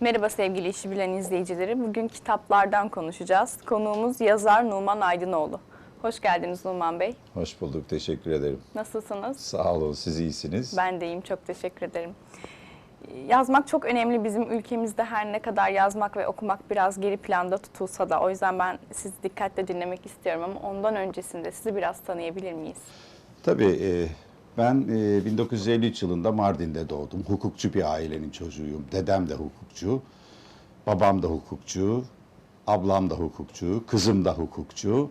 Merhaba sevgili işi bilen izleyicileri. Bugün kitaplardan konuşacağız. Konuğumuz yazar Numan Aydınoğlu. Hoş geldiniz Numan Bey. Hoş bulduk, teşekkür ederim. Nasılsınız? Sağ olun, siz iyisiniz. Ben de iyiyim, çok teşekkür ederim. Yazmak çok önemli bizim ülkemizde her ne kadar yazmak ve okumak biraz geri planda tutulsa da. O yüzden ben sizi dikkatle dinlemek istiyorum ama ondan öncesinde sizi biraz tanıyabilir miyiz? Tabii e, ben e, 1953 yılında Mardin'de doğdum. Hukukçu bir ailenin çocuğuyum. Dedem de hukukçu, babam da hukukçu, ablam da hukukçu, kızım da hukukçu.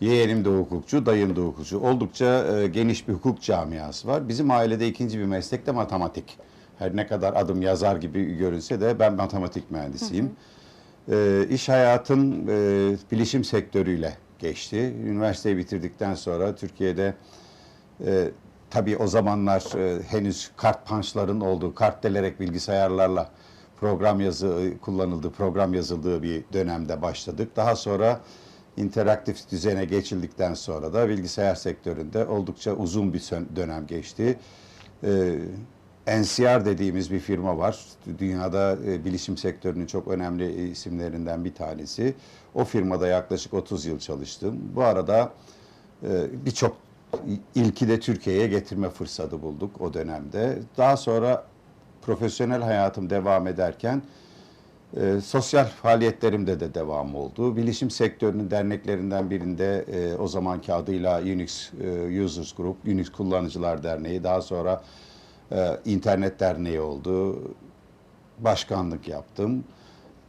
Yeğenim de hukukçu, dayım da hukukçu. Oldukça e, geniş bir hukuk camiası var. Bizim ailede ikinci bir meslek de matematik. Her ne kadar adım yazar gibi görünse de ben matematik mühendisiyim. E, iş hayatım e, bilişim sektörüyle geçti. Üniversiteyi bitirdikten sonra Türkiye'de e, tabii o zamanlar e, henüz kart punchların olduğu, kart delerek bilgisayarlarla program yazı kullanıldığı, program yazıldığı bir dönemde başladık. Daha sonra interaktif düzene geçildikten sonra da bilgisayar sektöründe oldukça uzun bir dönem geçti. E, NCR dediğimiz bir firma var. Dünyada e, bilişim sektörünün çok önemli isimlerinden bir tanesi. O firmada yaklaşık 30 yıl çalıştım. Bu arada e, birçok ilki de Türkiye'ye getirme fırsatı bulduk o dönemde. Daha sonra profesyonel hayatım devam ederken e, sosyal faaliyetlerimde de devam oldu. Bilişim sektörünün derneklerinden birinde e, o zamanki adıyla Unix e, Users Group, Unix Kullanıcılar Derneği, daha sonra e, İnternet Derneği oldu. Başkanlık yaptım.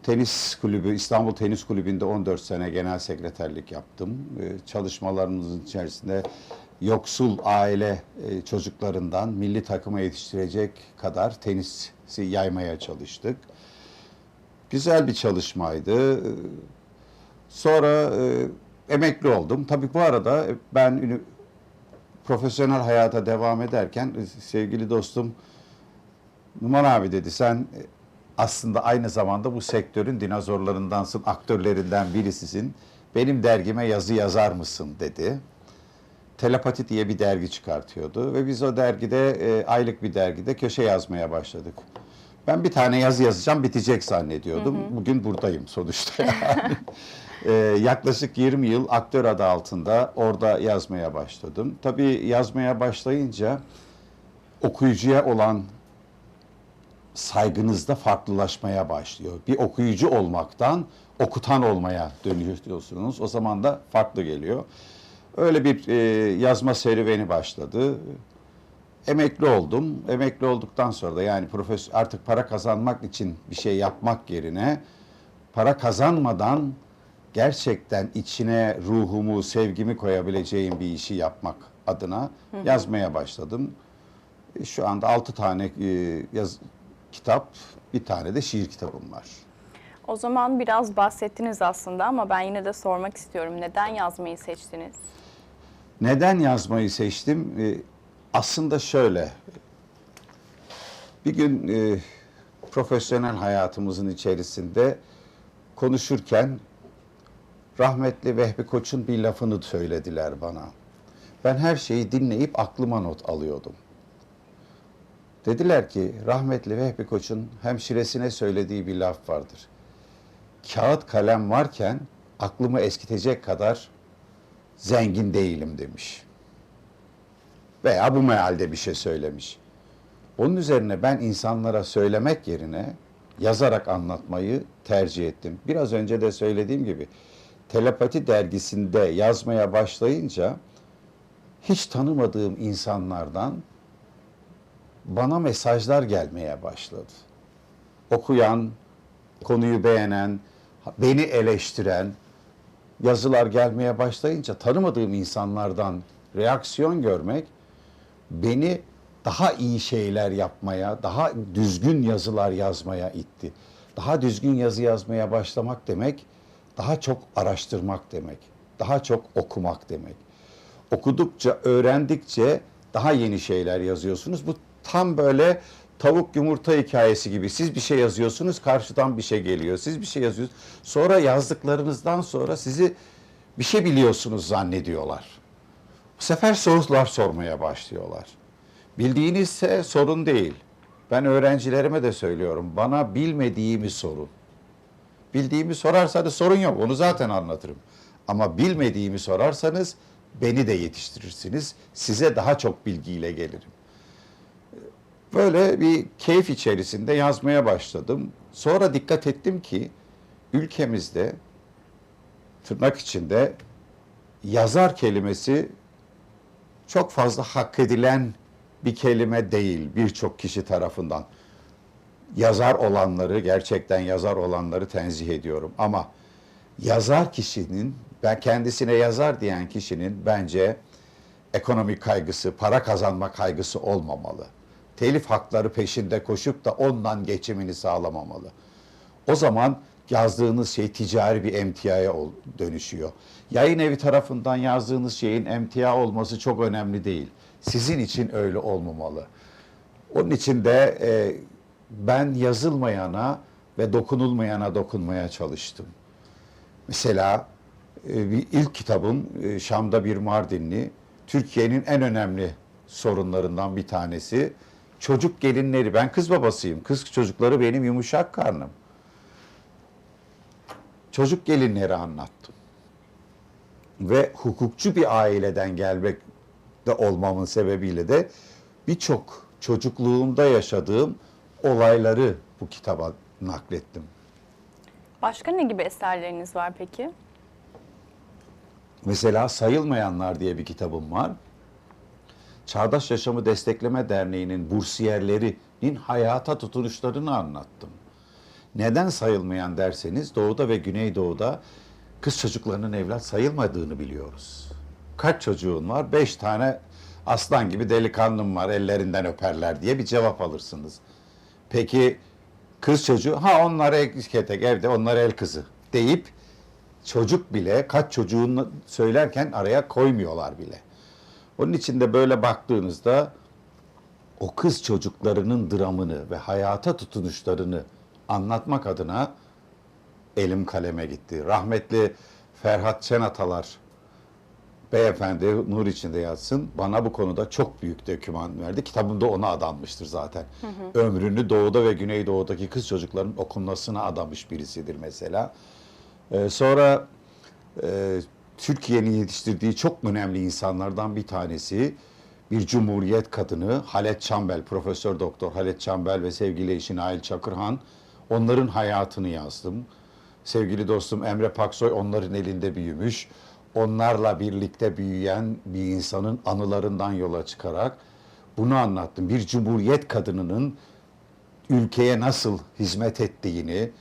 Tenis kulübü, İstanbul Tenis Kulübü'nde 14 sene genel sekreterlik yaptım. E, çalışmalarımızın içerisinde yoksul aile e, çocuklarından milli takıma yetiştirecek kadar tenisi yaymaya çalıştık. Güzel bir çalışmaydı. Sonra e, emekli oldum. Tabii bu arada ben ünü- profesyonel hayata devam ederken e, sevgili dostum Numan abi dedi sen e, aslında aynı zamanda bu sektörün dinozorlarındansın, aktörlerinden birisisin. Benim dergime yazı yazar mısın dedi. Telepati diye bir dergi çıkartıyordu ve biz o dergide e, aylık bir dergide köşe yazmaya başladık. Ben bir tane yazı yazacağım bitecek zannediyordum. Bugün buradayım sonuçta yani. E, yaklaşık 20 yıl aktör adı altında orada yazmaya başladım. Tabii yazmaya başlayınca okuyucuya olan saygınızda farklılaşmaya başlıyor. Bir okuyucu olmaktan okutan olmaya dönüyorsunuz. O zaman da farklı geliyor. Öyle bir e, yazma serüveni başladı. Emekli oldum. Emekli olduktan sonra da yani profesör artık para kazanmak için bir şey yapmak yerine para kazanmadan gerçekten içine ruhumu, sevgimi koyabileceğim bir işi yapmak adına yazmaya başladım. E, Şu anda altı tane e, yaz, kitap, bir tane de şiir kitabım var. O zaman biraz bahsettiniz aslında ama ben yine de sormak istiyorum. Neden yazmayı seçtiniz? Neden yazmayı seçtim? E, aslında şöyle. Bir gün e, profesyonel hayatımızın içerisinde konuşurken rahmetli Vehbi Koç'un bir lafını söylediler bana. Ben her şeyi dinleyip aklıma not alıyordum. Dediler ki rahmetli Vehbi Koç'un hemşiresine söylediği bir laf vardır. Kağıt kalem varken aklımı eskitecek kadar zengin değilim demiş. Veya bu mealde bir şey söylemiş. Onun üzerine ben insanlara söylemek yerine yazarak anlatmayı tercih ettim. Biraz önce de söylediğim gibi Telepati dergisinde yazmaya başlayınca hiç tanımadığım insanlardan bana mesajlar gelmeye başladı. Okuyan, konuyu beğenen, beni eleştiren yazılar gelmeye başlayınca tanımadığım insanlardan reaksiyon görmek beni daha iyi şeyler yapmaya, daha düzgün yazılar yazmaya itti. Daha düzgün yazı yazmaya başlamak demek, daha çok araştırmak demek, daha çok okumak demek. Okudukça, öğrendikçe daha yeni şeyler yazıyorsunuz. Bu tam böyle tavuk yumurta hikayesi gibi. Siz bir şey yazıyorsunuz, karşıdan bir şey geliyor. Siz bir şey yazıyorsunuz. Sonra yazdıklarınızdan sonra sizi bir şey biliyorsunuz zannediyorlar. Bu sefer sorular sormaya başlıyorlar. Bildiğinizse sorun değil. Ben öğrencilerime de söylüyorum. Bana bilmediğimi sorun. Bildiğimi sorarsanız sorun yok. Onu zaten anlatırım. Ama bilmediğimi sorarsanız beni de yetiştirirsiniz. Size daha çok bilgiyle gelirim. Böyle bir keyif içerisinde yazmaya başladım. Sonra dikkat ettim ki ülkemizde tırnak içinde yazar kelimesi çok fazla hak edilen bir kelime değil birçok kişi tarafından. Yazar olanları, gerçekten yazar olanları tenzih ediyorum. Ama yazar kişinin, ben kendisine yazar diyen kişinin bence ekonomik kaygısı, para kazanma kaygısı olmamalı. Telif hakları peşinde koşup da ondan geçimini sağlamamalı. O zaman yazdığınız şey ticari bir emtiaya dönüşüyor. Yayın evi tarafından yazdığınız şeyin emtia olması çok önemli değil. Sizin için öyle olmamalı. Onun için de e, ben yazılmayana ve dokunulmayana dokunmaya çalıştım. Mesela e, bir ilk kitabım e, Şam'da bir Mardinli. Türkiye'nin en önemli sorunlarından bir tanesi. Çocuk gelinleri. Ben kız babasıyım. Kız çocukları benim yumuşak karnım. Çocuk gelinleri anlattım. Ve hukukçu bir aileden gelmek de olmamın sebebiyle de birçok çocukluğumda yaşadığım olayları bu kitaba naklettim. Başka ne gibi eserleriniz var peki? Mesela Sayılmayanlar diye bir kitabım var. Çağdaş Yaşamı Destekleme Derneği'nin bursiyerlerinin hayata tutunuşlarını anlattım. Neden sayılmayan derseniz Doğu'da ve Güneydoğu'da kız çocuklarının evlat sayılmadığını biliyoruz. Kaç çocuğun var? Beş tane aslan gibi delikanlım var ellerinden öperler diye bir cevap alırsınız. Peki kız çocuğu ha onlar etek evde onlar el kızı deyip çocuk bile kaç çocuğunu söylerken araya koymuyorlar bile. Onun için de böyle baktığınızda o kız çocuklarının dramını ve hayata tutunuşlarını anlatmak adına elim kaleme gitti. Rahmetli Ferhat Çenatalar beyefendi nur içinde yatsın bana bu konuda çok büyük döküman verdi. Kitabımda ona adanmıştır zaten. Ömrünü doğuda ve güneydoğudaki kız çocukların okunmasına adamış birisidir mesela. Ee, sonra e, Türkiye'nin yetiştirdiği çok önemli insanlardan bir tanesi bir cumhuriyet kadını Halet Çambel, Profesör Doktor Halet Çambel ve sevgili eşi Nail Çakırhan onların hayatını yazdım. Sevgili dostum Emre Paksoy onların elinde büyümüş. Onlarla birlikte büyüyen bir insanın anılarından yola çıkarak bunu anlattım. Bir cumhuriyet kadınının ülkeye nasıl hizmet ettiğini,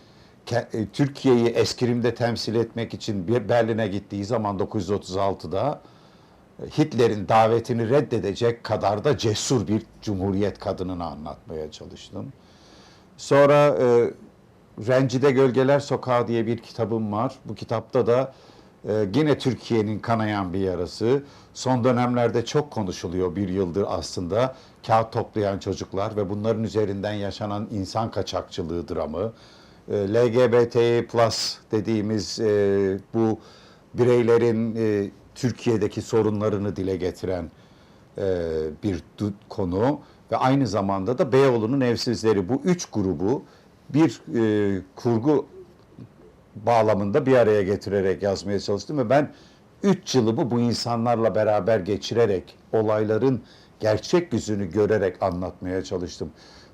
Türkiye'yi eskrimde temsil etmek için Berlin'e gittiği zaman 936'da e, Hitler'in davetini reddedecek kadar da cesur bir cumhuriyet kadınını anlatmaya çalıştım. Sonra e, Rencide Gölgeler Sokağı diye bir kitabım var. Bu kitapta da e, yine Türkiye'nin kanayan bir yarası. Son dönemlerde çok konuşuluyor bir yıldır aslında. Kağıt toplayan çocuklar ve bunların üzerinden yaşanan insan kaçakçılığı dramı. E, LGBT plus dediğimiz e, bu bireylerin e, Türkiye'deki sorunlarını dile getiren e, bir konu ve aynı zamanda da Beyoğlu'nun evsizleri bu üç grubu bir e, kurgu bağlamında bir araya getirerek yazmaya çalıştım ve ben üç yılımı bu insanlarla beraber geçirerek olayların gerçek yüzünü görerek anlatmaya çalıştım.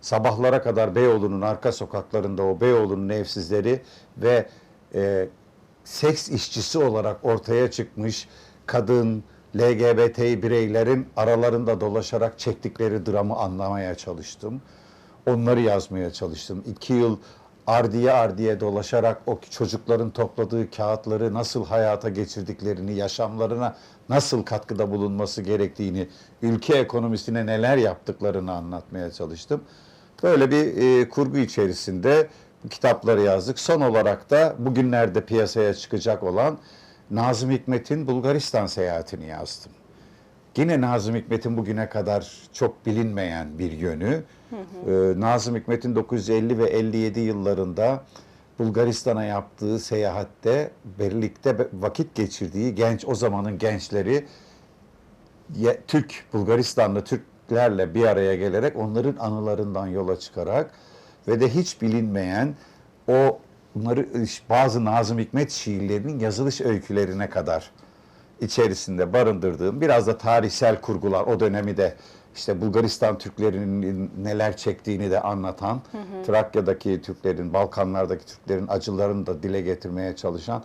Sabahlara kadar Beyoğlu'nun arka sokaklarında o Beyoğlu'nun evsizleri ve e, seks işçisi olarak ortaya çıkmış kadın, LGBT bireylerin aralarında dolaşarak çektikleri dramı anlamaya çalıştım. Onları yazmaya çalıştım. İki yıl ardiye ardiye dolaşarak o çocukların topladığı kağıtları nasıl hayata geçirdiklerini, yaşamlarına nasıl katkıda bulunması gerektiğini, ülke ekonomisine neler yaptıklarını anlatmaya çalıştım. Böyle bir e, kurgu içerisinde kitapları yazdık. Son olarak da bugünlerde piyasaya çıkacak olan Nazım Hikmet'in Bulgaristan seyahatini yazdım. Yine Nazım Hikmet'in bugüne kadar çok bilinmeyen bir yönü. Ee, Nazım Hikmet'in 950 ve 57 yıllarında Bulgaristan'a yaptığı seyahatte birlikte vakit geçirdiği genç o zamanın gençleri Türk Bulgaristanlı Türk Türklerle bir araya gelerek onların anılarından yola çıkarak ve de hiç bilinmeyen o bunları bazı Nazım Hikmet şiirlerinin yazılış öykülerine kadar içerisinde barındırdığım biraz da tarihsel kurgular o dönemi de işte Bulgaristan Türklerinin neler çektiğini de anlatan, Trakya'daki Türklerin, Balkanlardaki Türklerin acılarını da dile getirmeye çalışan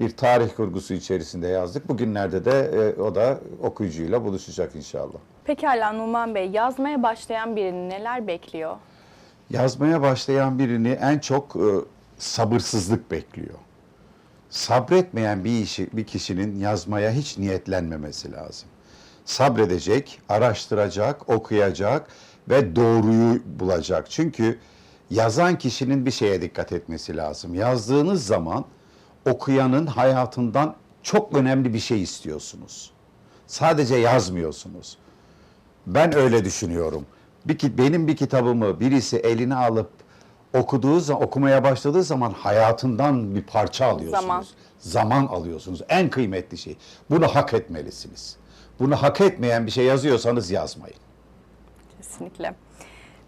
bir tarih kurgusu içerisinde yazdık. Bugünlerde de e, o da okuyucuyla buluşacak inşallah. Pekala Numan Bey, yazmaya başlayan birini neler bekliyor? Yazmaya başlayan birini en çok e, sabırsızlık bekliyor. Sabretmeyen bir işi, bir kişinin yazmaya hiç niyetlenmemesi lazım. Sabredecek, araştıracak, okuyacak ve doğruyu bulacak. Çünkü yazan kişinin bir şeye dikkat etmesi lazım. Yazdığınız zaman okuyanın hayatından çok önemli bir şey istiyorsunuz. Sadece yazmıyorsunuz. Ben öyle düşünüyorum. Bir, ki- benim bir kitabımı birisi eline alıp okuduğu zaman, okumaya başladığı zaman hayatından bir parça alıyorsunuz. Zaman. Zaman alıyorsunuz. En kıymetli şey. Bunu hak etmelisiniz. Bunu hak etmeyen bir şey yazıyorsanız yazmayın. Kesinlikle.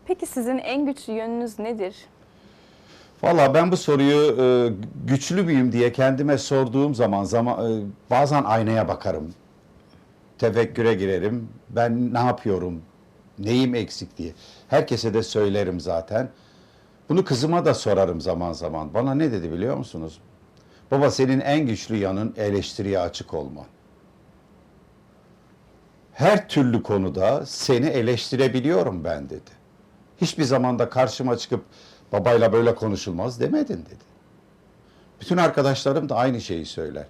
Peki sizin en güçlü yönünüz nedir? Valla ben bu soruyu e, güçlü müyüm diye kendime sorduğum zaman, zaman e, bazen aynaya bakarım. Tefekküre girerim. Ben ne yapıyorum? Neyim eksik diye. Herkese de söylerim zaten. Bunu kızıma da sorarım zaman zaman. Bana ne dedi biliyor musunuz? Baba senin en güçlü yanın eleştiriye açık olman. Her türlü konuda seni eleştirebiliyorum ben dedi. Hiçbir zamanda karşıma çıkıp babayla böyle konuşulmaz demedin dedi. Bütün arkadaşlarım da aynı şeyi söyler.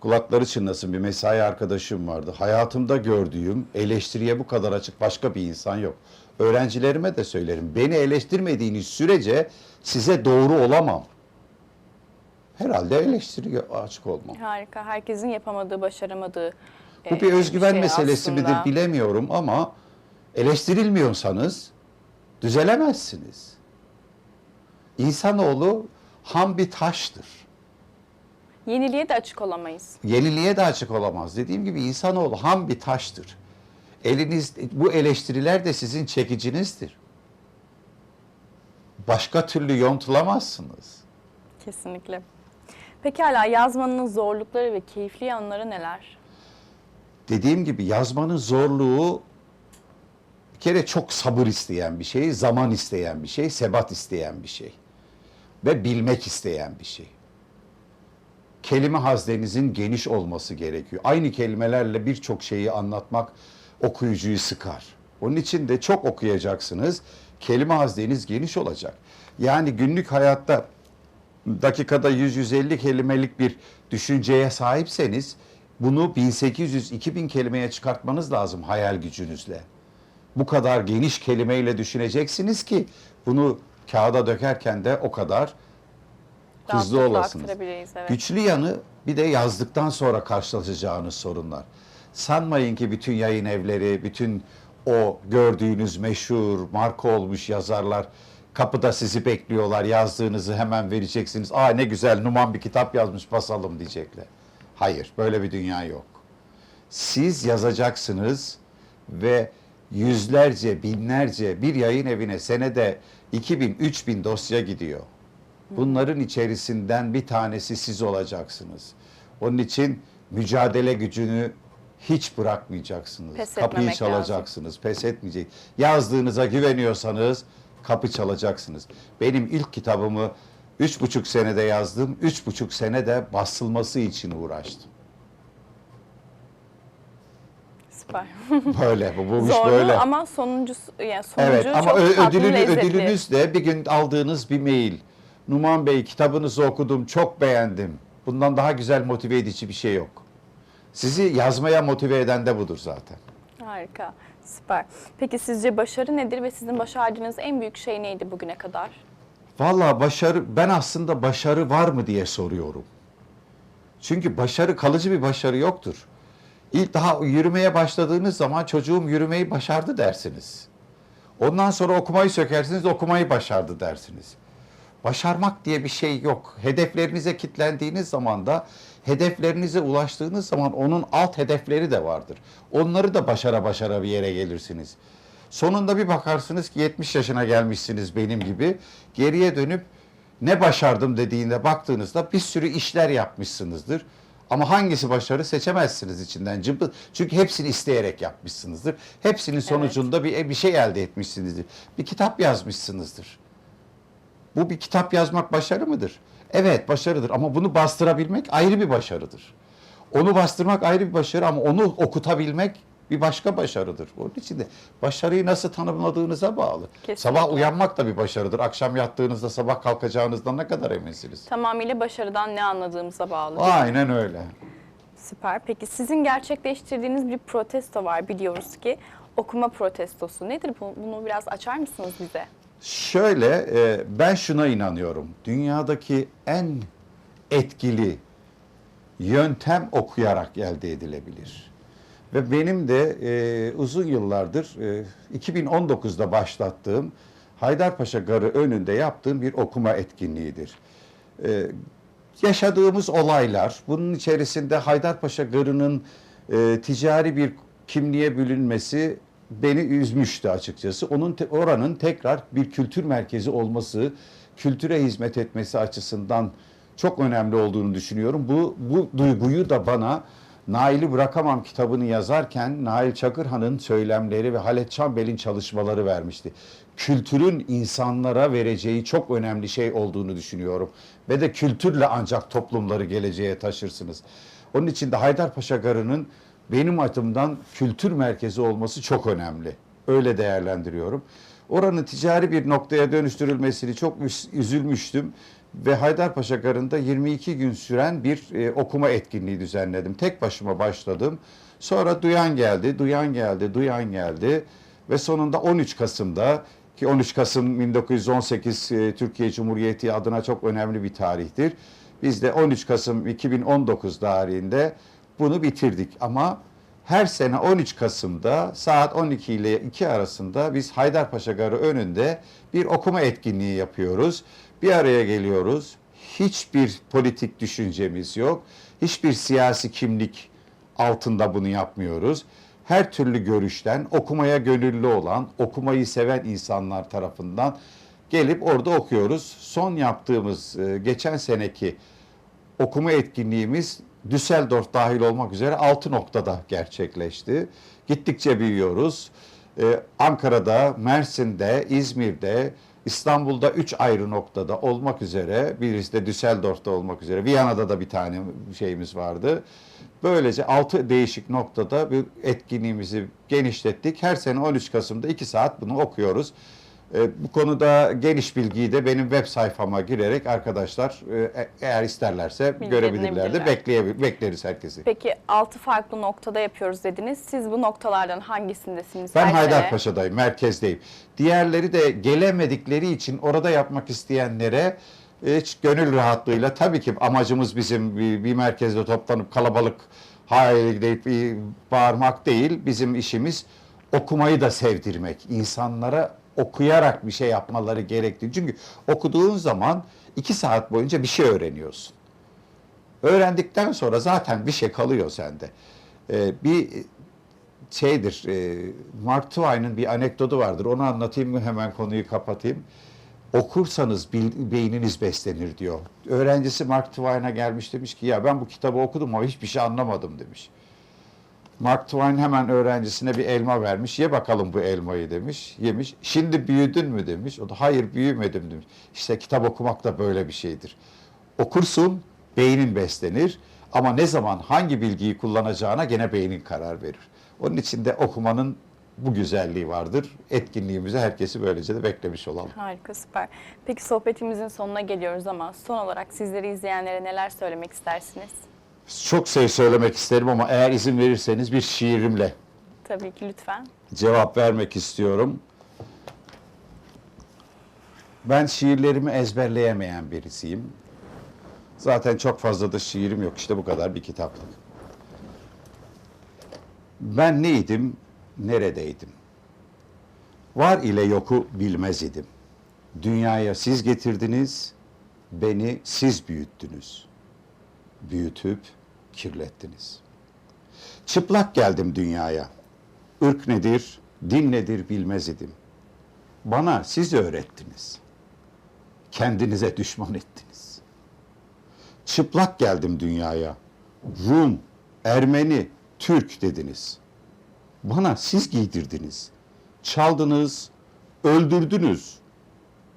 Kulakları çınlasın bir mesai arkadaşım vardı. Hayatımda gördüğüm eleştiriye bu kadar açık başka bir insan yok. Öğrencilerime de söylerim. Beni eleştirmediğiniz sürece size doğru olamam. Herhalde eleştiriye açık olmam. Harika. Herkesin yapamadığı, başaramadığı Bu e, bir özgüven şey meselesi aslında. midir bilemiyorum ama eleştirilmiyorsanız düzelemezsiniz. İnsanoğlu ham bir taştır. Yeniliğe de açık olamayız. Yeniliğe de açık olamaz. Dediğim gibi insanoğlu ham bir taştır. Eliniz bu eleştiriler de sizin çekicinizdir. Başka türlü yontulamazsınız. Kesinlikle. Pekala yazmanın zorlukları ve keyifli yanları neler? Dediğim gibi yazmanın zorluğu bir kere çok sabır isteyen bir şey, zaman isteyen bir şey, sebat isteyen bir şey ve bilmek isteyen bir şey. Kelime hazdenizin geniş olması gerekiyor. Aynı kelimelerle birçok şeyi anlatmak okuyucuyu sıkar. Onun için de çok okuyacaksınız. Kelime hazneniz geniş olacak. Yani günlük hayatta dakikada 100-150 kelimelik bir düşünceye sahipseniz bunu 1800-2000 kelimeye çıkartmanız lazım hayal gücünüzle. Bu kadar geniş kelimeyle düşüneceksiniz ki bunu kağıda dökerken de o kadar hızlı Rahatlıkla olasınız. evet. Güçlü yanı bir de yazdıktan sonra karşılaşacağınız sorunlar. Sanmayın ki bütün yayın evleri, bütün o gördüğünüz meşhur, marka olmuş yazarlar kapıda sizi bekliyorlar. Yazdığınızı hemen vereceksiniz. Aa ne güzel Numan bir kitap yazmış basalım diyecekler. Hayır, böyle bir dünya yok. Siz yazacaksınız ve yüzlerce, binlerce bir yayın evine senede 2000, 3000 dosya gidiyor. Bunların içerisinden bir tanesi siz olacaksınız. Onun için mücadele gücünü hiç bırakmayacaksınız. Pes Kapıyı çalacaksınız. Pes etmeyecek. Yazdığınıza güveniyorsanız kapı çalacaksınız. Benim ilk kitabımı üç buçuk senede yazdım. Üç buçuk senede basılması için uğraştım. Süper. Böyle bu, bu iş Zorlu böyle. ama sonuncusu yani sonucu Evet ama çok tatlı, ödülünü, lezzetli. ödülünüz de bir gün aldığınız bir mail. Numan Bey kitabınızı okudum, çok beğendim. Bundan daha güzel motive edici bir şey yok. Sizi yazmaya motive eden de budur zaten. Harika. Süper. Peki sizce başarı nedir ve sizin başardığınız en büyük şey neydi bugüne kadar? Vallahi başarı, ben aslında başarı var mı diye soruyorum. Çünkü başarı, kalıcı bir başarı yoktur. İlk daha yürümeye başladığınız zaman çocuğum yürümeyi başardı dersiniz. Ondan sonra okumayı sökersiniz, okumayı başardı dersiniz. Başarmak diye bir şey yok. Hedeflerinize kitlendiğiniz zaman da hedeflerinize ulaştığınız zaman onun alt hedefleri de vardır. Onları da başara başara bir yere gelirsiniz. Sonunda bir bakarsınız ki 70 yaşına gelmişsiniz benim gibi. Geriye dönüp ne başardım dediğinde baktığınızda bir sürü işler yapmışsınızdır. Ama hangisi başarı seçemezsiniz içinden. Cımbı- Çünkü hepsini isteyerek yapmışsınızdır. Hepsinin sonucunda bir, bir şey elde etmişsinizdir. Bir kitap yazmışsınızdır. Bu bir kitap yazmak başarı mıdır? Evet başarıdır ama bunu bastırabilmek ayrı bir başarıdır. Onu bastırmak ayrı bir başarı ama onu okutabilmek bir başka başarıdır. Onun için de başarıyı nasıl tanımladığınıza bağlı. Kesinlikle. Sabah uyanmak da bir başarıdır. Akşam yattığınızda sabah kalkacağınızdan ne kadar eminsiniz? Tamamıyla başarıdan ne anladığımıza bağlı. Aynen öyle. Süper. Peki sizin gerçekleştirdiğiniz bir protesto var biliyoruz ki. Okuma protestosu. Nedir bu? Bunu biraz açar mısınız bize? Şöyle e, ben şuna inanıyorum. Dünyadaki en etkili yöntem okuyarak elde edilebilir. Ve benim de e, uzun yıllardır e, 2019'da başlattığım Haydarpaşa Garı önünde yaptığım bir okuma etkinliğidir. E, yaşadığımız olaylar, bunun içerisinde Haydarpaşa Garı'nın e, ticari bir kimliğe bürünmesi beni üzmüştü açıkçası. Onun te- oranın tekrar bir kültür merkezi olması, kültüre hizmet etmesi açısından çok önemli olduğunu düşünüyorum. Bu bu duyguyu da bana Nail'i Bırakamam kitabını yazarken Nail Çakırhan'ın söylemleri ve Halet Çambel'in çalışmaları vermişti. Kültürün insanlara vereceği çok önemli şey olduğunu düşünüyorum. Ve de kültürle ancak toplumları geleceğe taşırsınız. Onun için de Haydarpaşa Garı'nın benim açımdan kültür merkezi olması çok önemli. Öyle değerlendiriyorum. Oranın ticari bir noktaya dönüştürülmesini çok üz- üzülmüştüm. Ve Haydarpaşa Garı'nda 22 gün süren bir e, okuma etkinliği düzenledim. Tek başıma başladım. Sonra duyan geldi, duyan geldi, duyan geldi. Ve sonunda 13 Kasım'da ki 13 Kasım 1918 e, Türkiye Cumhuriyeti adına çok önemli bir tarihtir. Biz de 13 Kasım 2019 tarihinde bunu bitirdik ama her sene 13 Kasım'da saat 12 ile 2 arasında biz Haydarpaşa Garı önünde bir okuma etkinliği yapıyoruz. Bir araya geliyoruz. Hiçbir politik düşüncemiz yok. Hiçbir siyasi kimlik altında bunu yapmıyoruz. Her türlü görüşten okumaya gönüllü olan, okumayı seven insanlar tarafından gelip orada okuyoruz. Son yaptığımız e, geçen seneki okuma etkinliğimiz Düsseldorf dahil olmak üzere 6 noktada gerçekleşti. Gittikçe büyüyoruz. Ee, Ankara'da, Mersin'de, İzmir'de, İstanbul'da 3 ayrı noktada olmak üzere, birisi de Düsseldorf'ta olmak üzere, Viyana'da da bir tane şeyimiz vardı. Böylece 6 değişik noktada bir etkinliğimizi genişlettik. Her sene 13 Kasım'da 2 saat bunu okuyoruz. E, Bu konuda geniş bilgiyi de benim web sayfama girerek arkadaşlar e, eğer isterlerse görebilirler de bekleyebil bekleriz herkesi. Peki altı farklı noktada yapıyoruz dediniz. Siz bu noktalardan hangisindesiniz? Ben? Haydarpaşa'dayım, merkezdeyim. Diğerleri de gelemedikleri için orada yapmak isteyenlere e, hiç gönül rahatlığıyla tabii ki amacımız bizim bir, bir merkezde toplanıp kalabalık hayır deyip bağırmak değil. Bizim işimiz okumayı da sevdirmek. İnsanlara okuyarak bir şey yapmaları gerektiği. Çünkü okuduğun zaman iki saat boyunca bir şey öğreniyorsun. Öğrendikten sonra zaten bir şey kalıyor sende. Ee, bir şeydir, e, Mark Twain'in bir anekdotu vardır. Onu anlatayım mı hemen konuyu kapatayım. Okursanız beyniniz beslenir diyor. Öğrencisi Mark Twain'a gelmiş demiş ki ya ben bu kitabı okudum ama hiçbir şey anlamadım demiş. Mark Twain hemen öğrencisine bir elma vermiş. Ye bakalım bu elmayı demiş. Yemiş. Şimdi büyüdün mü demiş. O da hayır büyümedim demiş. İşte kitap okumak da böyle bir şeydir. Okursun, beynin beslenir. Ama ne zaman hangi bilgiyi kullanacağına gene beynin karar verir. Onun için de okumanın bu güzelliği vardır. Etkinliğimize herkesi böylece de beklemiş olalım. Harika, süper. Peki sohbetimizin sonuna geliyoruz ama son olarak sizleri izleyenlere neler söylemek istersiniz? Çok şey söylemek isterim ama eğer izin verirseniz bir şiirimle Tabii ki lütfen. cevap vermek istiyorum. Ben şiirlerimi ezberleyemeyen birisiyim. Zaten çok fazla da şiirim yok. İşte bu kadar bir kitaplık. Ben neydim, neredeydim? Var ile yoku bilmez idim. Dünyaya siz getirdiniz, beni siz büyüttünüz. Büyütüp kirlettiniz. Çıplak geldim dünyaya. Irk nedir, din nedir bilmez idim. Bana siz öğrettiniz. Kendinize düşman ettiniz. Çıplak geldim dünyaya. Rum, Ermeni, Türk dediniz. Bana siz giydirdiniz. Çaldınız, öldürdünüz.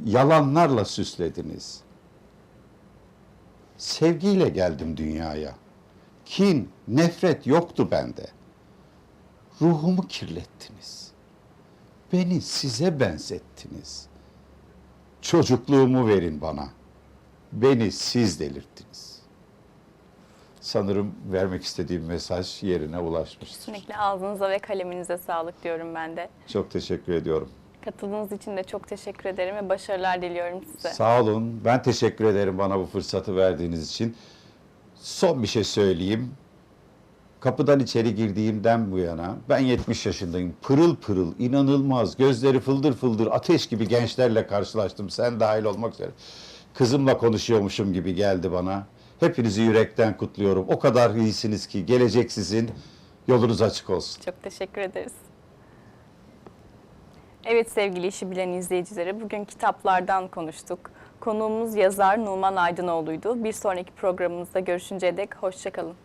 Yalanlarla süslediniz. Sevgiyle geldim dünyaya. Kin, nefret yoktu bende. Ruhumu kirlettiniz. Beni size benzettiniz. Çocukluğumu verin bana. Beni siz delirttiniz. Sanırım vermek istediğim mesaj yerine ulaşmıştır. Kesinlikle ağzınıza ve kaleminize sağlık diyorum ben de. Çok teşekkür ediyorum. Katıldığınız için de çok teşekkür ederim ve başarılar diliyorum size. Sağ olun. Ben teşekkür ederim bana bu fırsatı verdiğiniz için. Son bir şey söyleyeyim. Kapıdan içeri girdiğimden bu yana ben 70 yaşındayım. Pırıl pırıl, inanılmaz, gözleri fıldır fıldır, ateş gibi gençlerle karşılaştım. Sen dahil olmak üzere. Kızımla konuşuyormuşum gibi geldi bana. Hepinizi yürekten kutluyorum. O kadar iyisiniz ki gelecek sizin. Yolunuz açık olsun. Çok teşekkür ederiz. Evet sevgili işi bilen izleyicileri bugün kitaplardan konuştuk. Konuğumuz yazar Numan Aydınoğlu'ydu. Bir sonraki programımızda görüşünceye dek hoşçakalın.